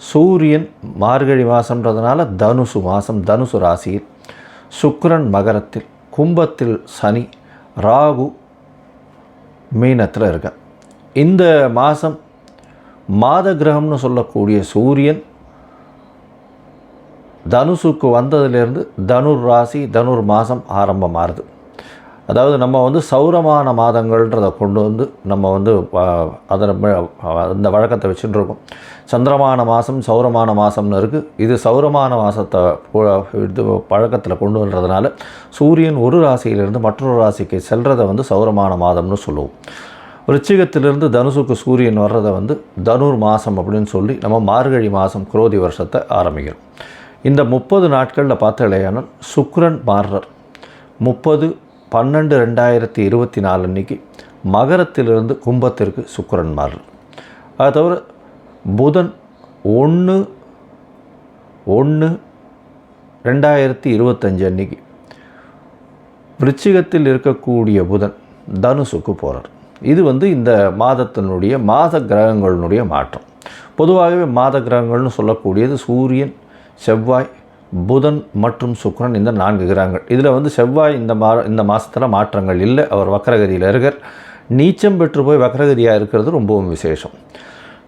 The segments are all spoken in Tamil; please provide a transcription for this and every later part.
சூரியன் மார்கழி மாதம்ன்றதுனால தனுசு மாதம் தனுசு ராசியில் சுக்கரன் மகரத்தில் கும்பத்தில் சனி ராகு மீனத்தில் இருக்க இந்த மாதம் மாத கிரகம்னு சொல்லக்கூடிய சூரியன் தனுசுக்கு வந்ததுலேருந்து தனுர் ராசி தனுர் மாதம் ஆரம்பமாகுது அதாவது நம்ம வந்து சௌரமான மாதங்கள்ன்றதை கொண்டு வந்து நம்ம வந்து அதை அந்த வழக்கத்தை வச்சுட்டு இருக்கோம். சந்திரமான மாதம் சௌரமான மாதம்னு இருக்குது இது சௌரமான மாதத்தை இது பழக்கத்தில் கொண்டு வர்றதுனால சூரியன் ஒரு ராசியிலிருந்து மற்றொரு ராசிக்கு செல்றதை வந்து சௌரமான மாதம்னு சொல்லுவோம். ரிச்சிகத்திலிருந்து தனுசுக்கு சூரியன் வர்றதை வந்து தனுர் மாதம் அப்படின்னு சொல்லி நம்ம மார்கழி மாதம் குரோதி வருஷத்தை ஆரம்பிக்கிறோம். இந்த முப்பது நாட்களில் பார்த்தாலேயானால் சுக்ரன் மார்ரர் முப்பது பன்னெண்டு ரெண்டாயிரத்தி இருபத்தி நாலு அன்றைக்கி மகரத்திலிருந்து கும்பத்திற்கு சுக்கரன் மாறுறார் அதை தவிர புதன் ஒன்று ஒன்று ரெண்டாயிரத்தி இருபத்தஞ்சு அன்னைக்கு. விருச்சிகத்தில் இருக்கக்கூடிய புதன் தனுசுக்கு போகிறார் இது வந்து இந்த மாதத்தினுடைய மாத கிரகங்களினுடைய மாற்றம். பொதுவாகவே மாத கிரகங்கள்னு சொல்லக்கூடியது சூரியன் செவ்வாய் புதன் மற்றும் சுக்கரன் இந்த நான்கு கிரகங்கள். இதில் வந்து செவ்வாய் இந்த மா இந்த மாதத்தில் மாற்றங்கள் இல்லை. அவர் வக்கரகதியில் இருக்கார். நீச்சம் பெற்று போய் வக்கரகதியாக இருக்கிறது ரொம்பவும் விசேஷம்.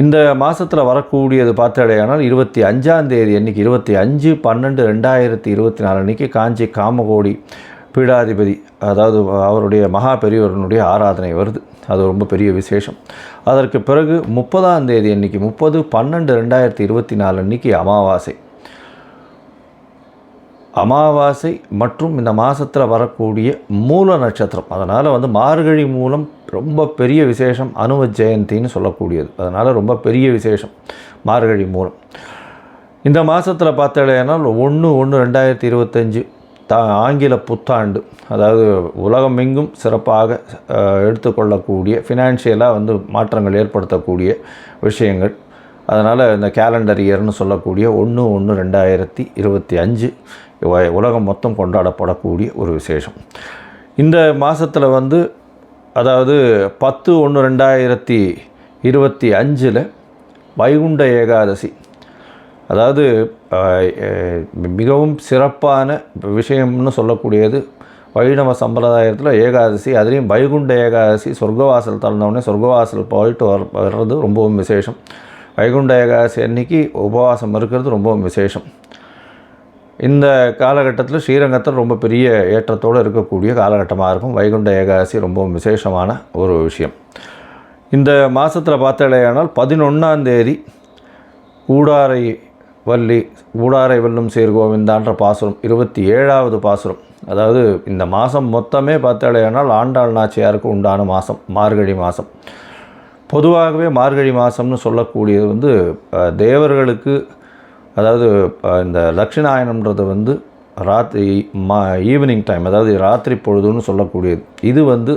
இந்த மாதத்தில் வரக்கூடியது பார்த்தடையானால் இருபத்தி அஞ்சாம் தேதி அன்றைக்கி இருபத்தி அஞ்சு பன்னெண்டு ரெண்டாயிரத்தி இருபத்தி நாலு அன்றைக்கி காஞ்சி காமகோடி பீடாதிபதி அதாவது அவருடைய மகா பெரியவரனுடைய ஆராதனை வருது. அது ரொம்ப பெரிய விசேஷம். அதற்கு பிறகு முப்பதாம் தேதி அன்றைக்கி முப்பது பன்னெண்டு ரெண்டாயிரத்தி இருபத்தி நாலு அன்றைக்கி அமாவாசை. அமாவாசை மற்றும் இந்த மாதத்தில் வரக்கூடிய மூல நட்சத்திரம். அதனால் வந்து மார்கழி மூலம் ரொம்ப பெரிய விசேஷம் அனுவ ஜெயந்தின்னு சொல்லக்கூடியது. அதனால் ரொம்ப பெரிய விசேஷம் மார்கழி மூலம். இந்த மாதத்தில் பார்த்தாலேனால் ஒன்று ஒன்று ரெண்டாயிரத்தி இருபத்தஞ்சு தா ஆங்கில புத்தாண்டு. அதாவது உலகமெங்கும் சிறப்பாக எடுத்துக்கொள்ளக்கூடிய ஃபினான்ஷியலாக வந்து மாற்றங்கள் ஏற்படுத்தக்கூடிய விஷயங்கள். அதனால் இந்த கேலண்டர் இயர்னு சொல்லக்கூடிய ஒன்று ஒன்று ரெண்டாயிரத்தி இருபத்தி அஞ்சு உலகம் மொத்தம் கொண்டாடப்படக்கூடிய ஒரு விசேஷம். இந்த மாதத்தில் வந்து அதாவது பத்து ஒன்று ரெண்டாயிரத்தி இருபத்தி அஞ்சில் வைகுண்ட ஏகாதசி. அதாவது மிகவும் சிறப்பான விஷயம்னு சொல்லக்கூடியது வைணவ சம்பிரதாயத்தில் ஏகாதசி அதுலேயும் வைகுண்ட ஏகாதசி சொர்க்கவாசல் திறந்தவுடனே சொர்க்கவாசல் போயிட்டு வர வர்றது ரொம்பவும் விசேஷம். வைகுண்ட ஏகாதசி அன்னைக்கு உபவாசம் இருக்கிறது ரொம்பவும் விசேஷம். இந்த காலகட்டத்தில் ஸ்ரீரங்கத்தில் ரொம்ப பெரிய ஏற்றத்தோடு இருக்கக்கூடிய காலகட்டமாக இருக்கும். வைகுண்ட ஏகாதசி ரொம்பவும் விசேஷமான ஒரு விஷயம். இந்த மாதத்தில் பார்த்தாலேயானால் பதினொன்றாந்தேதி ஊடாரை கூடாரை வள்ளி ஊடாரை வெல்லும் சேர் கோவிந்தான்ற பாசுரம் இருபத்தி ஏழாவது பாசுரம். அதாவது இந்த மாதம் மொத்தமே பார்த்தாலேயானால் ஆண்டாள் நாச்சியாருக்கு உண்டான மாதம் மார்கழி மாதம் பொதுவாகவே மார்கழி மாதம்னு சொல்லக்கூடியது வந்து தேவர்களுக்கு அதாவது இந்த தட்சிணாயனம்ன்றது வந்து ராத்திரி மா ஈவினிங் டைம் அதாவது ராத்திரி பொழுதுன்னு சொல்லக்கூடியது. இது வந்து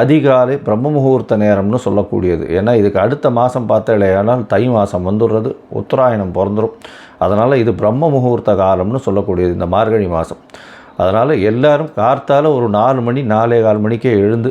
அதிகாலை பிரம்ம முகூர்த்த நேரம்னு சொல்லக்கூடியது. ஏன்னா இதுக்கு அடுத்த மாதம் பார்த்தாலேயானால் தை மாதம் வந்துடுறது உத்தராயணம் பிறந்துடும் அதனால் இது பிரம்ம முகூர்த்த காலம்னு சொல்லக்கூடியது இந்த மார்கழி மாதம் அதனால் எல்லோரும் கார்த்தால் ஒரு நாலு மணி நாலே கால் மணிக்கே எழுந்து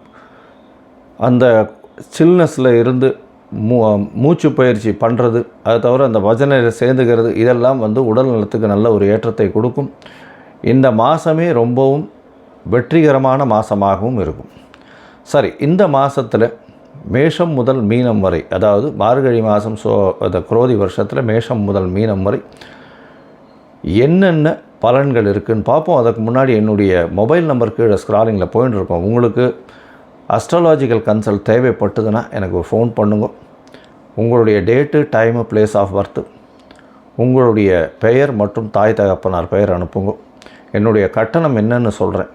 அந்த சில்னஸில் இருந்து மூ மூச்சு பயிற்சி பண்ணுறது அது தவிர அந்த பஜனை சேர்ந்துக்கிறது இதெல்லாம் வந்து உடல் நலத்துக்கு நல்ல ஒரு ஏற்றத்தை கொடுக்கும். இந்த மாதமே ரொம்பவும் வெற்றிகரமான மாதமாகவும் இருக்கும். சரி இந்த மாதத்தில் மேஷம் முதல் மீனம் வரை அதாவது மார்கழி மாதம் சோ அந்த குரோதி வருஷத்தில் மேஷம் முதல் மீனம் வரை என்னென்ன பலன்கள் இருக்குதுன்னு பார்ப்போம். அதுக்கு முன்னாடி என்னுடைய மொபைல் நம்பர் கீழே ஸ்க்ராலிங்கில் போயின்னு இருக்கோம். உங்களுக்கு அஸ்ட்ராலாஜிக்கல் கன்சல்ட் தேவைப்பட்டதுன்னா எனக்கு ஃபோன் பண்ணுங்க. உங்களுடைய date time place of birth உங்களுடைய பெயர் மற்றும் தாய் தகப்பனார் பெயர் அனுப்புங்க. என்னுடைய கட்டணம் என்னன்னு சொல்கிறேன்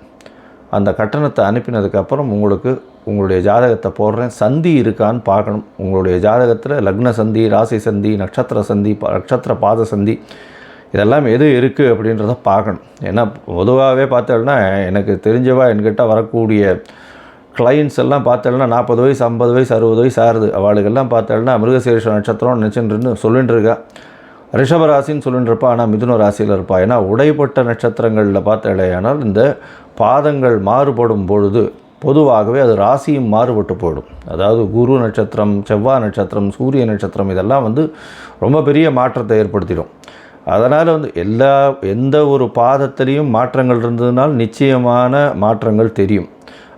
அந்த கட்டணத்தை அனுப்பினதுக்கப்புறம் உங்களுக்கு உங்களுடைய ஜாதகத்தை போடுறேன். சந்தி இருக்கான்னு பார்க்கணும். உங்களுடைய ஜாதகத்தில் லக்ன சந்தி ராசி சந்தி நட்சத்திர சந்தி நட்சத்திர பாத சந்தி இதெல்லாம் எது இருக்குது அப்படின்றத பார்க்கணும். ஏன்னா பொதுவாகவே பார்த்தோம்னா எனக்கு தெரிஞ்சவா என்கிட்ட வரக்கூடிய கிளைண்ட்ஸ் எல்லாம் பார்த்தோம்னா நாற்பது வயசு ஐம்பது வயசு அறுபது வயசு ஆறுது. அவளுக்கெல்லாம் பார்த்தோம்னா மிருகசீரிஷ நட்சத்திரம் நினச்சின்னு சொல்லிட்டு இருக்கா ரிஷபராசின்னு சொல்லிட்டு இருப்பா ஆனால் மிதுன ராசியில் இருப்பா. ஏன்னா உடைப்பட்ட நட்சத்திரங்களில் பார்த்தாலேயானால் இந்த பாதங்கள் மாறுபடும் பொழுது பொதுவாகவே அது ராசியும் மாறுபட்டு போயிடும். அதாவது குரு நட்சத்திரம் செவ்வாய் நட்சத்திரம் சூரிய நட்சத்திரம் இதெல்லாம் வந்து ரொம்ப பெரிய மாற்றத்தை ஏற்படுத்திடும். அதனால் வந்து எல்லா எந்த ஒரு பாதத்திலையும் மாற்றங்கள் இருந்ததுனால் நிச்சயமான மாற்றங்கள் தெரியும்.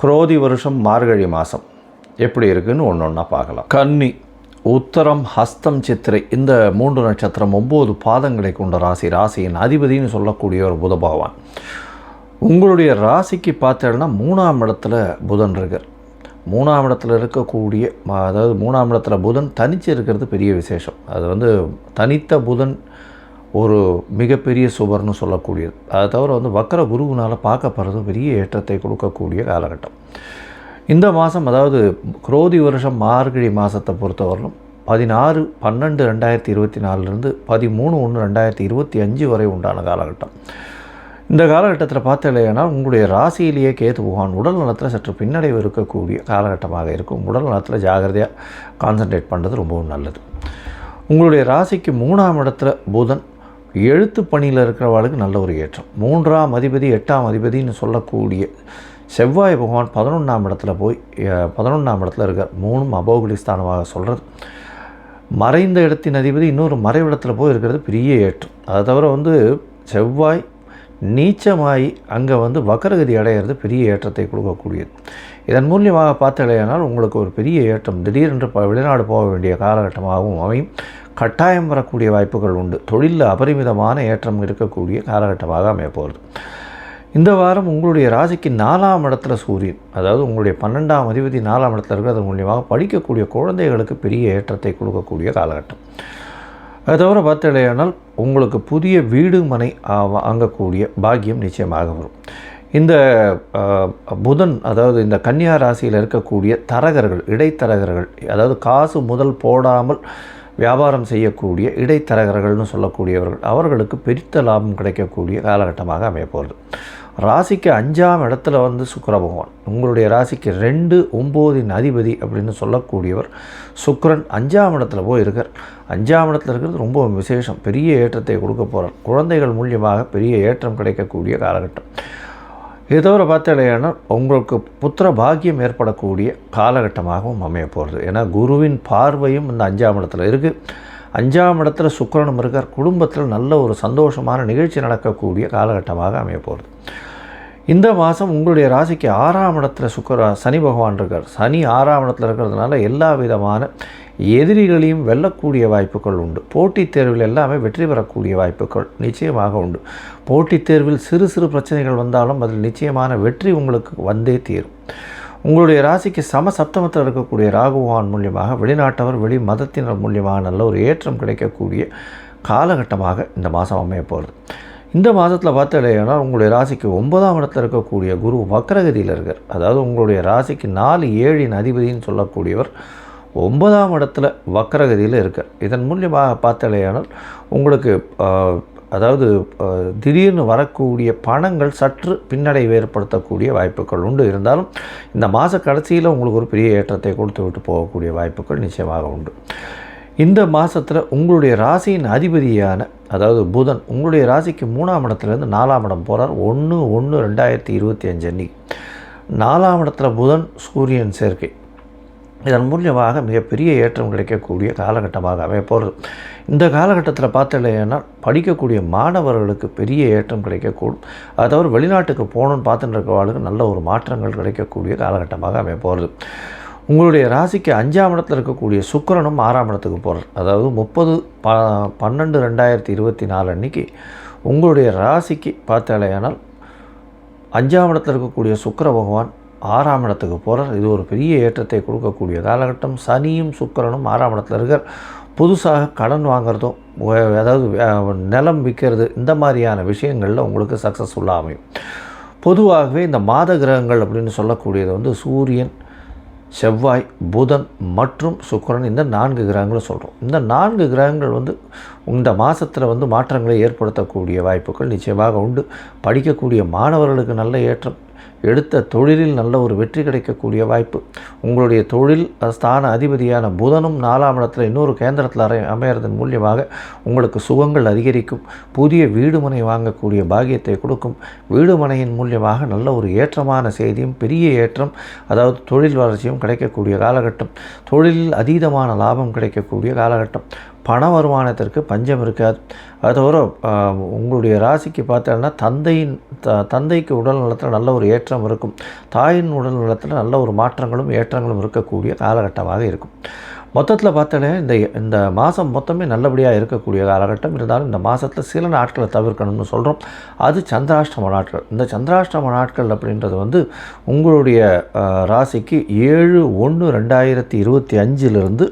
குரோதி வருஷம் மார்கழி மாதம் எப்படி இருக்குன்னு ஒன்று ஒன்றா பார்க்கலாம். கன்னி உத்தரம் ஹஸ்தம் சித்திரை இந்த மூன்று நட்சத்திரம் ஒம்பது பாதங்களை கொண்ட ராசி ராசியின் அதிபதின்னு சொல்லக்கூடிய ஒரு புத பகவான். உங்களுடைய ராசிக்கு பார்த்தேன்னா மூணாம் இடத்துல புதன் இருக்கார். மூணாம் இடத்துல இருக்கக்கூடிய அதாவது மூணாம் இடத்துல புதன் தனித்து இருக்கிறது பெரிய விசேஷம். அது வந்து தனித்த புதன் ஒரு மிகப்பெரிய சுவர்னு சொல்லக்கூடியது. அதை தவிர வந்து வக்கர குருவினால் பார்க்கப்படுறது பெரிய ஏற்றத்தை கொடுக்கக்கூடிய காலகட்டம். இந்த மாதம் அதாவது குரோதி வருஷம் மார்கழி மாதத்தை பொறுத்தவரையிலும் பதினாறு பன்னெண்டு ரெண்டாயிரத்தி இருபத்தி நாலுலேருந்து பதிமூணு ஒன்று ரெண்டாயிரத்தி இருபத்தி அஞ்சு வரை உண்டான காலகட்டம். இந்த காலகட்டத்தில் பார்த்தலையானா உங்களுடைய ராசியிலேயே கேத்து போகான் உடல் நலத்தில் சற்று பின்னடைவு இருக்கக்கூடிய காலகட்டமாக இருக்கும். உடல் நலத்தில் ஜாகிரதையாக கான்சன்ட்ரேட் பண்ணுறது ரொம்பவும் நல்லது. உங்களுடைய ராசிக்கு மூணாம் இடத்துல புதன் எழுத்து பணியில் இருக்கிறவாளுக்கு நல்ல ஒரு ஏற்றம். மூன்றாம் அதிபதி எட்டாம் அதிபதின்னு சொல்லக்கூடிய செவ்வாய் பகவான் பதினொன்றாம் இடத்துல போய் பதினொன்றாம் இடத்துல இருக்கார். மூணும் அபோகுலிஸ்தானமாக சொல்கிறது மறைந்த இடத்தின் அதிபதி இன்னொரு மறைவிடத்தில் போய் இருக்கிறது பெரிய ஏற்றம். அதை தவிர வந்து செவ்வாய் நீச்சமாகி அங்கே வந்து வக்கரகதி அடையிறது பெரிய ஏற்றத்தை கொடுக்கக்கூடியது. இதன் மூலியமாக பார்த்தலையானால் உங்களுக்கு ஒரு பெரிய ஏற்றம். திடீரென்று ப வெளிநாடு போக வேண்டிய காலகட்டமாகவும் அமையும். கட்டாயம் வரக்கூடிய வாய்ப்புகள் உண்டு. தொழிலில் அபரிமிதமான ஏற்றம் இருக்கக்கூடிய காலகட்டமாக அமைய போகிறது. இந்த வாரம் உங்களுடைய ராசிக்கு நாலாம் இடத்துல சூரியன் அதாவது உங்களுடைய பன்னெண்டாம் அதிபதி நாலாம் இடத்துல இருக்கிறது மூலியமாக படிக்கக்கூடிய குழந்தைகளுக்கு பெரிய ஏற்றத்தை கொடுக்கக்கூடிய காலகட்டம். அது தவிர பார்த்தலையானால் உங்களுக்கு புதிய வீடு மனை வாங்கக்கூடிய பாக்கியம் நிச்சயமாக வரும். இந்த புதன் அதாவது இந்த கன்னியா ராசியில் இருக்கக்கூடிய தரகர்கள் இடைத்தரகர்கள் அதாவது காசு முதல் போடாமல் வியாபாரம் செய்யக்கூடிய இடைத்தரகர்கள்னு சொல்லக்கூடியவர்கள் அவர்களுக்கு பெருத்த லாபம் கிடைக்கக்கூடிய காலகட்டமாக அமையப்போகிறது ராசிக்கு அஞ்சாம் இடத்துல வந்து சுக்கர பகவான். உங்களுடைய ராசிக்கு ரெண்டு ஒம்போதின் அதிபதி அப்படின்னு சொல்லக்கூடியவர் சுக்கரன் அஞ்சாம் இடத்துல போய் இருக்கார் அஞ்சாம் இடத்துல இருக்கிறது ரொம்ப விசேஷம். பெரிய ஏற்றத்தை கொடுக்க போகிறார் குழந்தைகள் மூலியமாக பெரிய ஏற்றம் கிடைக்கக்கூடிய காலகட்டம். இது தவிர பார்த்தீங்கன்னா உங்களுக்கு புத்திர பாக்கியம் ஏற்படக்கூடிய காலகட்டமாகவும் அமைய போகிறது. ஏன்னா குருவின் பார்வையும் இந்த அஞ்சாம் இடத்துல இருக்குது அஞ்சாம் இடத்துல சுக்கரனும் இருக்கார். குடும்பத்தில் நல்ல ஒரு சந்தோஷமான நிகழ்ச்சி நடக்கக்கூடிய காலகட்டமாக அமைய போகிறது. இந்த மாதம் உங்களுடைய ராசிக்கு ஆறாம் இடத்துல சுக்கர சனி பகவான் இருக்கார். சனி ஆறாம் இடத்துல இருக்கிறதுனால எல்லா விதமான எதிரிகளையும் வெல்லக்கூடிய வாய்ப்புகள் உண்டு. போட்டித் தேர்வில் எல்லாமே வெற்றி பெறக்கூடிய வாய்ப்புகள் நிச்சயமாக உண்டு. போட்டித் தேர்வில் சிறு சிறு பிரச்சனைகள் வந்தாலும் அதில் நிச்சயமான வெற்றி உங்களுக்கு வந்தே தீரும். உங்களுடைய ராசிக்கு சம சப்தமத்தில் இருக்கக்கூடிய ராகுவான் மூலியமாக வெளிநாட்டவர் வெளி மதத்தினர் மூலியமாக நல்ல ஒரு ஏற்றம் கிடைக்கக்கூடிய காலகட்டமாக இந்த மாதம் அமைய போகிறது. இந்த மாதத்தில் பார்த்தீங்கன்னா உங்களுடைய ராசிக்கு ஒன்பதாம் இடத்துல இருக்கக்கூடிய குரு வக்ரகதியில் இருக்கார். அதாவது உங்களுடைய ராசிக்கு நாலு ஏழின் அதிபதின்னு சொல்லக்கூடியவர் ஒன்பதாம் இடத்துல வக்ரகதியில் இருக்கார். இதன் மூலியமாக பார்த்தலையானால் உங்களுக்கு அதாவது திடீர்னு வரக்கூடிய பணங்கள் சற்று பின்னடைவு ஏற்படுத்தக்கூடிய வாய்ப்புகள் உண்டு. இருந்தாலும் இந்த மாத கடைசியில் உங்களுக்கு ஒரு பெரிய ஏற்றத்தை கொடுத்து விட்டு போகக்கூடிய வாய்ப்புகள் நிச்சயமாக உண்டு. இந்த மாதத்தில் உங்களுடைய ராசியின் அதிபதியான அதாவது புதன் உங்களுடைய ராசிக்கு மூணாம் இடத்துலேருந்து நாலாம் இடம் போகிறார் ஒன்று ஒன்று ரெண்டாயிரத்தி இருபத்தி அஞ்சு அன்னைக்கு. நாலாம் இடத்துல புதன் சூரியன் சேர்க்கை. இதன் மூலியமாக மிகப்பெரிய ஏற்றம் கிடைக்கக்கூடிய காலகட்டமாக அமைய போகிறது இந்த காலகட்டத்தில் பார்த்தீங்கன்னா படிக்கக்கூடிய மாணவர்களுக்கு பெரிய ஏற்றம் கிடைக்கக்கூடும். அது தவிர வெளிநாட்டுக்கு போகணுன்னு பார்த்துட்டு இருக்கவாளுக்கு நல்ல ஒரு மாற்றங்கள் கிடைக்கக்கூடிய காலகட்டமாக அமைய போகிறது உங்களுடைய ராசிக்கு அஞ்சாம் இடத்துல இருக்கக்கூடிய சுக்கரனும் ஆறாம் இடத்துக்கு போகிறார் அதாவது முப்பது ப பன்னெண்டு ரெண்டாயிரத்தி இருபத்தி நாலு அன்னைக்கு உங்களுடைய ராசிக்கு பார்த்தாலேயானால் அஞ்சாம் இடத்துல இருக்கக்கூடிய சுக்கர பகவான் ஆறாம் இடத்துக்கு போகிறார் இது ஒரு பெரிய ஏற்றத்தை கொடுக்கக்கூடிய காலகட்டம். சனியும் சுக்கிரனும் ஆறாம் இடத்துல இருக்கார். புதுசாக கடன் வாங்குறதும் அதாவது நிலம் விற்கிறது இந்த மாதிரியான விஷயங்களில் உங்களுக்கு சக்ஸஸ்ஃபுல்லாக அமையும். பொதுவாகவே இந்த மாத கிரகங்கள் அப்படின்னு சொல்லக்கூடியது வந்து சூரியன் செவ்வாய் புதன் மற்றும் சுக்கரன் இந்த நான்கு கிரகங்களும் சொல்கிறோம் இந்த நான்கு கிரகங்கள் வந்து இந்த மாதத்தில் வந்து மாற்றங்களை ஏற்படுத்தக்கூடிய வாய்ப்புகள் நிச்சயமாக உண்டு. படிக்கக்கூடிய மாணவர்களுக்கு நல்ல ஏற்றம் எடுத்த தொழிலில் நல்ல ஒரு வெற்றி கிடைக்கக்கூடிய வாய்ப்பு. உங்களுடைய தொழில் ஸ்தான அதிபதியான புதனும் நாலாம் இடத்துல இன்னொரு கேந்திரத்தில் அறை அமையறதன் மூலியமாக உங்களுக்கு சுகங்கள் அதிகரிக்கும். புதிய வீடுமனை வாங்கக்கூடிய பாக்கியத்தை கொடுக்கும். வீடுமனையின் மூலியமாக நல்ல ஒரு ஏற்றமான செய்தியும் பெரிய ஏற்றம் அதாவது தொழில் வளர்ச்சியும் கிடைக்கக்கூடிய காலகட்டம். தொழிலில் அதீதமான லாபம் கிடைக்கக்கூடிய காலகட்டம். பண வருமானத்திற்கு பஞ்சம் இருக்காது. அது தவிர உங்களுடைய ராசிக்கு பார்த்தோன்னா தந்தையின் த தந்தைக்கு உடல் நலத்தில் நல்ல ஒரு ஏற்றம் இருக்கும். தாயின் உடல் நலத்தில் நல்ல ஒரு மாற்றங்களும் ஏற்றங்களும் இருக்கக்கூடிய காலகட்டமாக இருக்கும். மொத்தத்தில் பார்த்தோன்னே இந்த இந்த மாதம் மொத்தமே நல்லபடியாக இருக்கக்கூடிய காலகட்டம். இருந்தாலும் இந்த மாதத்தில் சில நாட்களை தவிர்க்கணும்னு சொல்கிறோம் அது சந்திராஷ்டம நாட்கள். இந்த சந்திராஷ்டம நாட்கள் அப்படின்றது வந்து உங்களுடைய ராசிக்கு ஏழு ஒன்று ரெண்டாயிரத்தி இருபத்தி அஞ்சிலிருந்து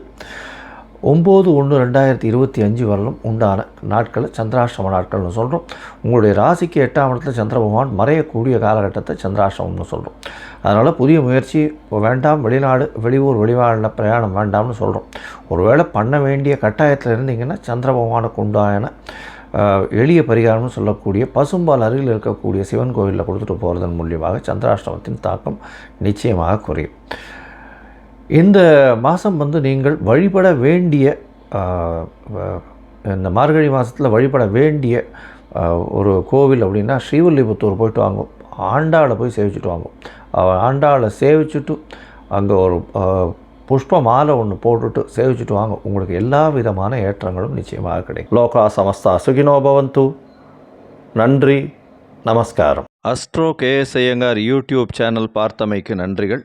ஒம்பது ஒன்று ரெண்டாயிரத்தி இருபத்தி அஞ்சு வரலும் உண்டான நாட்களை சந்திராஷ்டம நாட்கள்னு சொல்கிறோம் உங்களுடைய ராசிக்கு எட்டாம் இடத்துல சந்திர பகவான் மறையக்கூடிய காலகட்டத்தை சந்திராஷ்டமம்னு சொல்கிறோம் அதனால் புதிய முயற்சி வேண்டாம் வெளிநாடு வெளியூர் வெளிநாடுல பிரயாணம் வேண்டாம்னு சொல்கிறோம் ஒருவேளை பண்ண வேண்டிய கட்டாயத்தில் இருந்தீங்கன்னா சந்திர பகவானுக்கு உண்டான எளிய பரிகாரம்னு சொல்லக்கூடிய பசும்பால் அருகில் இருக்கக்கூடிய சிவன் கோவிலில் கொடுத்துட்டு போகிறதன் மூலியமாக சந்திராஷ்டமத்தின் தாக்கம் நிச்சயமாக குறையும். இந்த மாதம் வந்து நீங்கள் வழிபட வேண்டிய இந்த மார்கழி மாதத்தில் வழிபட வேண்டிய ஒரு கோவில் அப்படின்னா ஸ்ரீவில்லிபுத்தூர் போயிட்டு வாங்கும் ஆண்டாளை போய் சேவிச்சுட்டு வாங்கும் ஆண்டாளை சேவிச்சுட்டு அங்கே ஒரு புஷ்ப மாலை ஒன்று போட்டுட்டு சேவிச்சுட்டு வாங்க. உங்களுக்கு எல்லா விதமான ஏற்றங்களும் நிச்சயமாக கிடைக்கும். லோகா சமஸ்தா சுகினோ பவந்து. நன்றி. நமஸ்காரம். Astro KS Iyengar YouTube channel பார்த்தமைக்கு நன்றிகள்.